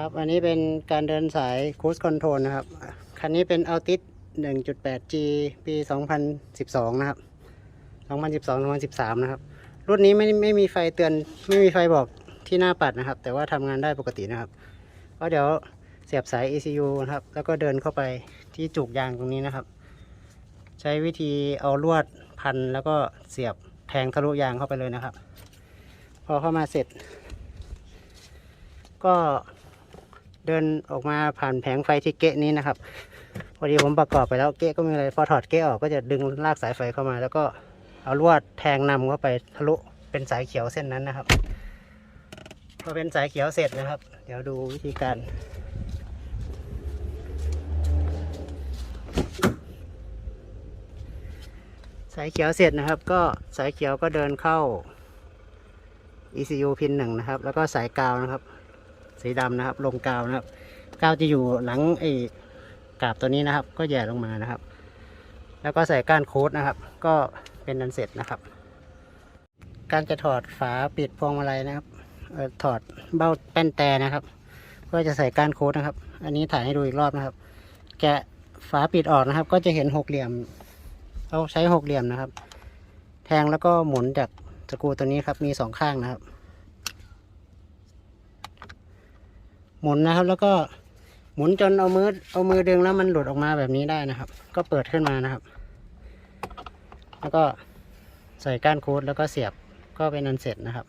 ครับ อันนี้เป็นการเดินสาย Cruise Control นะครับ คันนี้เป็น Altis 1.8G ปี 2012 นะครับ 2012 2013 นะครับ รุ่นนี้ไม่ไม่มีไฟเตือน ไม่มีไฟบอกที่หน้าปัดนะครับ แต่ว่าทำงานได้ปกตินะครับ ก็เดี๋ยวเสียบสาย ECU นะครับ แล้วก็เดินเข้าไปที่จุกยางตรงนี้นะครับ ใช้วิธีเอาลวดพันแล้วก็เสียบแทงทะลุยางเข้าไปเลยนะครับ พอเข้ามาเสร็จ ก็ เดินออกมาผ่านแผงไฟที่เกะนี้นะครับ พอดีผมประกอบไปแล้วเกะก็มีอะไรพอถอดเกะออกก็จะดึงลากสายไฟเข้ามา แล้วก็เอาลวดแทงนำเข้าไปทะลุเป็นสายเขียวเส้นนั้นนะครับพอเป็นสายเขียวเสร็จนะครับ เดี๋ยวดูวิธีการสายเขียวเสร็จนะครับ ก็สายเขียวก็เดินเข้า ECU พินหนึ่งนะครับ แล้วก็สายกาวนะครับ สีดำนะครับ ลงกาวนะครับ กาวจะอยู่หลังไอ้กาบตัวนี้นะครับ ก็แย่ลงมานะครับ แล้วก็ใส่ก้านโค้ดนะครับ ก็เป็นนันเสร็จนะครับ การจะถอดฝาปิดพวงมาลัยนะครับออถอดเบ้าแป้นแต่นะครับก็จะใส่ก้านโค้ดนะครับ อันนี้ถ่ายให้ดูอีกรอบนะครับ แกะฝาปิดออกนะครับ ก็จะเห็นหกเหลี่ยมเราใช้หกเหลี่ยมนะครับ แทงแล้วก็หมุนจากสกูตัวนี้ครับ มีสองข้างนะครับ หมุนนะครับ แล้วก็หมุนจนเอามือเอามือดึงแล้วมันหลุดออกมาแบบนี้ได้นะครับ ก็เปิดขึ้นมานะครับ แล้วก็ใส่ก้านคูดแล้วก็เสียบก็เป็นอันเสร็จนะครับ